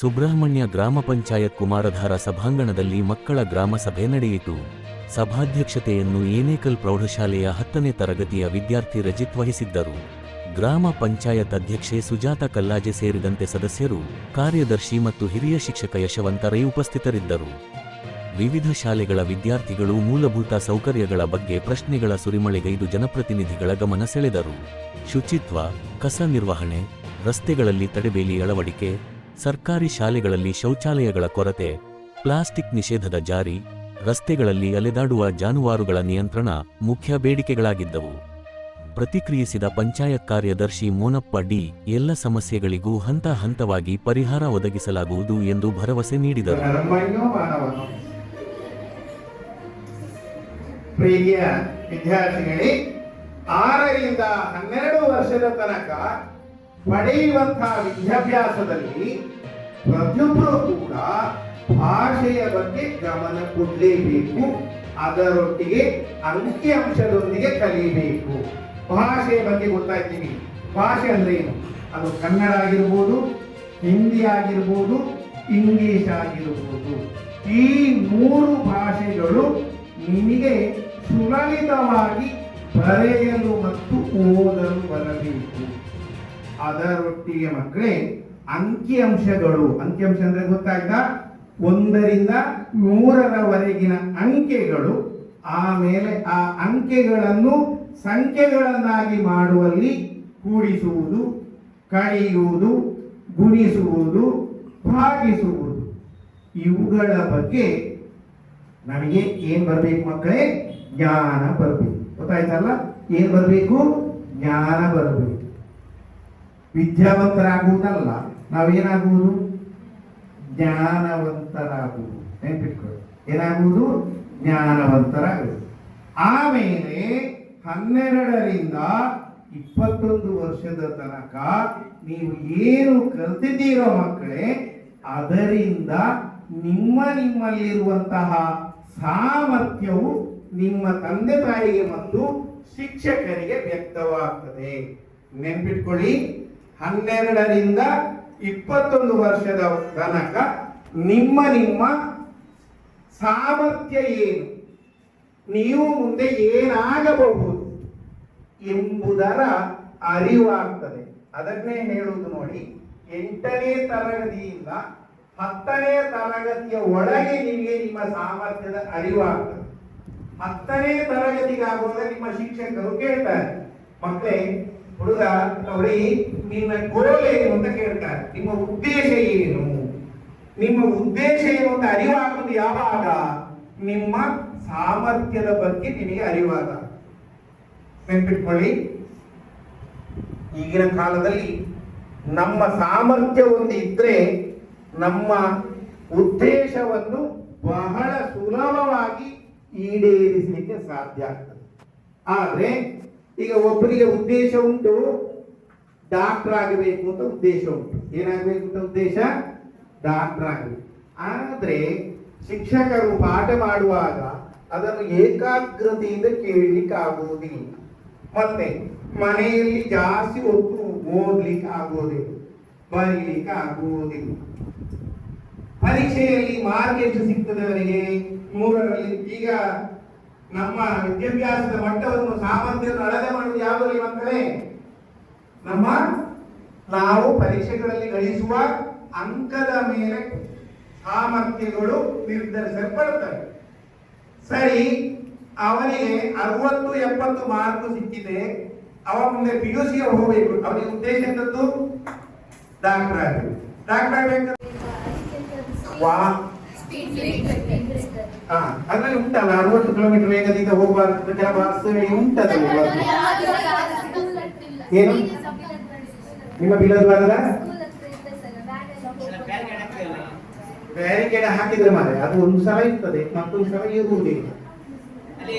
ಸುಬ್ರಹ್ಮಣ್ಯ ಗ್ರಾಮ ಪಂಚಾಯತ್ ಕುಮಾರಧಾರ ಸಭಾಂಗಣದಲ್ಲಿ ಮಕ್ಕಳ ಗ್ರಾಮ ಸಭೆ ನಡೆಯಿತು. ಸಭಾಧ್ಯಕ್ಷತೆಯನ್ನು ಏನೇಕಲ್ ಪ್ರೌಢಶಾಲೆಯ ಹತ್ತನೇ ತರಗತಿಯ ವಿದ್ಯಾರ್ಥಿ ರಜಿತ್ ವಹಿಸಿದ್ದರು. ಗ್ರಾಮ ಪಂಚಾಯತ್ ಅಧ್ಯಕ್ಷೆ ಸುಜಾತ ಕಲ್ಲಾಜೆ ಸೇರಿದಂತೆ ಸದಸ್ಯರು, ಕಾರ್ಯದರ್ಶಿ ಮತ್ತು ಹಿರಿಯ ಶಿಕ್ಷಕ ಯಶವಂತ ರೈ ಉಪಸ್ಥಿತರಿದ್ದರು. ವಿವಿಧ ಶಾಲೆಗಳ ವಿದ್ಯಾರ್ಥಿಗಳು ಮೂಲಭೂತ ಸೌಕರ್ಯಗಳ ಬಗ್ಗೆ ಪ್ರಶ್ನೆಗಳ ಸುರಿಮಳೆಗೈದು ಜನಪ್ರತಿನಿಧಿಗಳ ಗಮನ ಸೆಳೆದರು. ಶುಚಿತ್ವ, ಕಸ ನಿರ್ವಹಣೆ, ರಸ್ತೆಗಳಲ್ಲಿ ತಡೆಬೇಲಿ ಅಳವಡಿಕೆ ಸರ್ಕಾರಿ ಶಾಲೆಗಳಲ್ಲಿ ಶೌಚಾಲಯಗಳ ಕೊರತೆ, ಪ್ಲಾಸ್ಟಿಕ್ ನಿಷೇಧದ ಜಾರಿ, ರಸ್ತೆಗಳಲ್ಲಿ ಅಲೆದಾಡುವ ಜಾನುವಾರುಗಳ ನಿಯಂತ್ರಣ ಮುಖ್ಯ ಬೇಡಿಕೆಗಳಾಗಿದ್ದವು. ಪ್ರತಿಕ್ರಿಯಿಸಿದ ಪಂಚಾಯತ್ ಕಾರ್ಯದರ್ಶಿ ಮೋನಪ್ಪ ಡಿ, ಎಲ್ಲ ಸಮಸ್ಯೆಗಳಿಗೂ ಹಂತ ಹಂತವಾಗಿ ಪರಿಹಾರ ಒದಗಿಸಲಾಗುವುದು ಎಂದು ಭರವಸೆ ನೀಡಿದರು. ಪ್ರಿಯ ವಿದ್ಯಾರ್ಥಿಗಳೇ, ಆರರಿಂದ ಹನ್ನೆರಡು ವರ್ಷದ ತನಕ ಪಡೆಯುವಂತಹ ವಿದ್ಯಾಭ್ಯಾಸದಲ್ಲಿ ಪ್ರತಿಯೊಬ್ಬರು ಕೂಡ ಭಾಷೆಯ ಬಗ್ಗೆ ಗಮನ ಕೊಡಲೇಬೇಕು. ಅದರೊಟ್ಟಿಗೆ ಅಂಕಿಅಂಶದೊಂದಿಗೆ ಕಲಿಯಬೇಕು. ಭಾಷೆಯ ಬಗ್ಗೆ ಗೊತ್ತಾಯ್ತೀವಿ ಭಾಷೆ ಅಂದ್ರೆ ಏನು? ಅದು ಕನ್ನಡ ಆಗಿರ್ಬೋದು, ಹಿಂದಿ ಆಗಿರ್ಬೋದು, ಇಂಗ್ಲಿಷ್ ಆಗಿರ್ಬೋದು. ಈ ಮೂರು ಭಾಷೆಗಳು ನಿಮಗೆ ಸುಲಲಿತವಾಗಿ ಬರೆಯಲು ಮತ್ತು ಓದಲು ಬರಬೇಕು. ಅದರೊಟ್ಟಿಗೆ ಮಕ್ಕಳೇ, ಅಂಕಿಅಂಶಗಳು, ಅಂಕಿಅಂಶ ಅಂದ್ರೆ ಗೊತ್ತಾಯ್ತಾ? ಒಂದರಿಂದ ನೂರರವರೆಗಿನ ಅಂಕೆಗಳು, ಆಮೇಲೆ ಆ ಅಂಕೆಗಳನ್ನು ಸಂಖ್ಯೆಗಳನ್ನಾಗಿ ಮಾಡುವಲ್ಲಿ ಕೂಡಿಸುವುದು, ಕಳೆಯುವುದು, ಗುಣಿಸುವುದು, ಭಾಗಿಸುವುದು. ಇವುಗಳ ಬಗ್ಗೆ ನಮಗೆ ಏನ್ ಬರಬೇಕು ಮಕ್ಕಳೇ? ಜ್ಞಾನ ಬರಬೇಕು. ಗೊತ್ತಾಯ್ತಲ್ಲ? ಏನ್ ಬರಬೇಕು? ಜ್ಞಾನ ಬರಬೇಕು. ವಿದ್ಯಾವಂತರಾಗುವುದಲ್ಲ, ನಾವೇನಾಗುವುದು? ಜ್ಞಾನವಂತರಾಗುವುದು. ನೆನ್ಪಿಟ್ಕೊಳ್ಳಿ. ಏನಾಗುವುದು? ಜ್ಞಾನವಂತರಾಗುವುದು. ಆಮೇಲೆ ಹನ್ನೆರಡರಿಂದ ಇಪ್ಪತ್ತೊಂದು ವರ್ಷದ ತನಕ ನೀವು ಏನು ಕಲ್ತಿದ್ದೀರೋ ಮಕ್ಕಳೇ, ಅದರಿಂದ ನಿಮ್ಮ ನಿಮ್ಮಲ್ಲಿರುವಂತಹ ಸಾಮರ್ಥ್ಯವು ನಿಮ್ಮ ತಂದೆ ತಾಯಿಗೆ ಮತ್ತು ಶಿಕ್ಷಕರಿಗೆ ವ್ಯಕ್ತವಾಗ್ತದೆ. ನೆನ್ಪಿಟ್ಕೊಳ್ಳಿ. ಹನ್ನೆರಡರಿಂದ ಇಪ್ಪತ್ತೊಂದು ವರ್ಷದ ತನಕ ನಿಮ್ಮ ನಿಮ್ಮ ಸಾಮರ್ಥ್ಯ ಏನು? ನೀವು ಮುಂದೆ ಏನಾಗಬಹುದು ಎಂಬುದರ ಅರಿವಾಗ್ತದೆ. ಅದನ್ನೇ ಹೇಳುವುದು ನೋಡಿ. ಎಂಟನೇ ತರಗತಿಯಿಂದ ಹತ್ತನೇ ತರಗತಿಯ ಒಳಗೆ ನಿಮಗೆ ನಿಮ್ಮ ಸಾಮರ್ಥ್ಯದ ಅರಿವಾಗ್ತದೆ. ಹತ್ತನೇ ತರಗತಿಗಾಗುವಾಗ ನಿಮ್ಮ ಶಿಕ್ಷಕರು ಕೇಳ್ತಾರೆ, ಮಕ್ಕಳೇ ಹುಡುಗ, ನೋಡಿ ನಿನ್ನ ಗೋಲ್ ಏನು ಅಂತ ಕೇಳ್ತಾರೆ. ನಿಮ್ಮ ಉದ್ದೇಶ ಏನು? ನಿಮ್ಮ ಉದ್ದೇಶ ಏನು ಅಂತ ಅರಿವಾಗುವುದು ಯಾವಾಗ? ನಿಮ್ಮ ಸಾಮರ್ಥ್ಯದ ಬಗ್ಗೆ ನಿಮಗೆ ಅರಿವಾದ. ನೆನ್ಪಿಟ್ಕೊಳ್ಳಿ. ಈಗಿನ ಕಾಲದಲ್ಲಿ ನಮ್ಮ ಸಾಮರ್ಥ್ಯ ಒಂದು ಇದ್ರೆ ನಮ್ಮ ಉದ್ದೇಶವನ್ನು ಬಹಳ ಸುಲಭವಾಗಿ ಈಡೇರಿಸಲಿಕ್ಕೆ ಸಾಧ್ಯ ಆಗ್ತದೆ. ಆದ್ರೆ ಈಗ ಒಬ್ಬರಿಗೆ ಉದ್ದೇಶ ಉಂಟು ಡಾಕ್ಟರ್ ಆಗಬೇಕು ಅಂತ ಉದ್ದೇಶ ಉಂಟು. ಏನಾಗಬೇಕು ಅಂತ ಉದ್ದೇಶ? ಡಾಕ್ಟರ್ ಆಗಬೇಕು. ಆದರೆ ಶಿಕ್ಷಕರು ಪಾಠ ಮಾಡುವಾಗ ಅದನ್ನು ಏಕಾಗ್ರತೆಯಿಂದ ಕೇಳಲಿಕ್ಕೆ ಆಗುವುದಿಲ್ಲ ಮತ್ತೆ ಮನೆಯಲ್ಲಿ ಜಾಸ್ತಿ ಒತ್ತು ಓದ್ಲಿಕ್ಕೆ ಆಗುವುದಿಲ್ಲ ಬರೀಲಿಕ್ಕೆ ಆಗುವುದಿಲ್ಲ ಪರೀಕ್ಷೆಯಲ್ಲಿ ಮಾರ್ಕ್ ಎಷ್ಟು ಸಿಗ್ತದೆ ಅವರಿಗೆ? ಮೂರರಲ್ಲಿ ಈಗ ನಮ್ಮ ವಿದ್ಯಾಭ್ಯಾಸದ ಮಟ್ಟವನ್ನು ಸಾಮರ್ಥ್ಯವನ್ನು ಅಳತೆ ಮಾಡುವುದು ಯಾವುದರಲ್ಲಿ ಮಕ್ಕಳೇ? ನಮ್ಮ ನಾವು ಪರೀಕ್ಷೆಗಳಲ್ಲಿ ಗಳಿಸುವ ಅಂಕದ ಮೇಲೆ ಸಾಮರ್ಥ್ಯಗಳು ನಿರ್ಧರಿಸಲ್ಪಡುತ್ತವೆ. ಸರಿ ಅವನಿಗೆ ಅರವತ್ತು ಎಪ್ಪತ್ತು ಮಾರ್ಕ್ ಸಿಕ್ಕಿದೆ. ಅವ ಮುಂದೆ ಪಿ ಯು ಸಿಗೆ ಹೋಗಬೇಕು. ಅವನಿಗೆ ಉದ್ದೇಶ ಎಂತದ್ದು? ಡಾಕ್ಟರ್ ಆಗಬೇಕು ಡಾಕ್ಟರ್ ಆಗಬೇಕು ವಾ ಹಾ ಅದ್ರಲ್ಲಿ ಉಂಟಲ್ಲ ಅರವತ್ತು ಕಿಲೋಮೀಟರ್ ವೇಗದಿಂದ ಹೋಗಬಾರದು ಕೆಲ ಬಸ್ ಉಂಟದು ಏನು? ನಿಮ್ಮ ಬಿಲದ ಬರದ ಬ್ಯಾರಿಕೇಡ್ ಹಾಕಿದ್ರೆ ಮಾರೆ ಅದು ಒಂದು ಸಲ ಇರ್ತದೆ ಮತ್ತೊಂದು ಸಲ ಇರುವುದಿಲ್ಲ ಅಲ್ಲಿ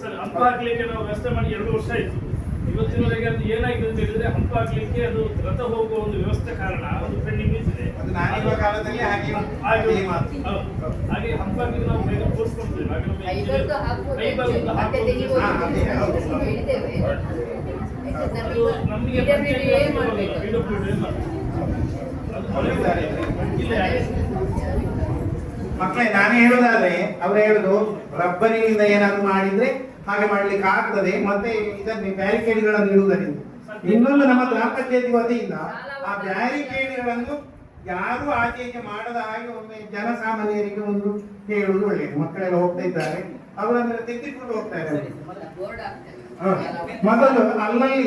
ಸರ್ ಹಂಪ ಹಾಕ್ಲಿಕ್ಕೆ ನಾವು ವ್ಯವಸ್ಥೆ ಮಾಡಿ ಎರಡು ವರ್ಷ ಆಯ್ತು. ಇವತ್ತಿನವರೆಗೆ ಅದು ಏನಾಗಿದೆ ಅಂತ ಹೇಳಿದ್ರೆ ಹಂಪ ಹಾಕ್ಲಿಕ್ಕೆ ಅದು ರಥ ಹೋಗುವ ಒಂದು ವ್ಯವಸ್ಥೆ ಕಾರಣ ಅದು ಪೆಂಡಿಂಗ್ ಇದೆ ಹಾಗೆ ಹಂಪ ಹಾಕಿದ್ರೆ ನಾವು ಬೇಗ ನಮಗೆ ಮಕ್ಕಳೇ ನಾನೇ ಹೇಳುದಾದ್ರೆ ಅವ್ರು ಹೇಳುದು ರಬ್ಬರಿನಿಂದ ಏನಾದ್ರು ಮಾಡಿದ್ರೆ ಹಾಗೆ ಮಾಡ್ಲಿಕ್ಕೆ ಆಗ್ತದೆ ಮತ್ತೆ ಇದನ್ನು ಬ್ಯಾರಿಕೇಡ್ಗಳನ್ನು ಇಡುವುದರಿಂದ ಇನ್ನೊಂದು ನಮ್ಮ ಗ್ರಾಮ ಪಂಚಾಯತಿ ವತಿಯಿಂದ ಆ ಬ್ಯಾರಿಕೇಡ್ಗಳನ್ನು ಯಾರು ಆಚೆಗೆ ಮಾಡದ ಹಾಗೆ ಒಮ್ಮೆ ಜನಸಾಮಾನ್ಯರಿಗೆ ಒಂದು ಹೇಳುವುದು ಒಳ್ಳೆಯದು. ಮಕ್ಕಳೆಲ್ಲ ಹೋಗ್ತಾ ಇದ್ದಾರೆ. ಅವರನ್ನು ತೆಗೆದುಕೊಂಡು ಹೋಗ್ತಾ ಇದ್ದಾರೆ. ಮೊದಲ ಅಲ್ಲಲ್ಲಿ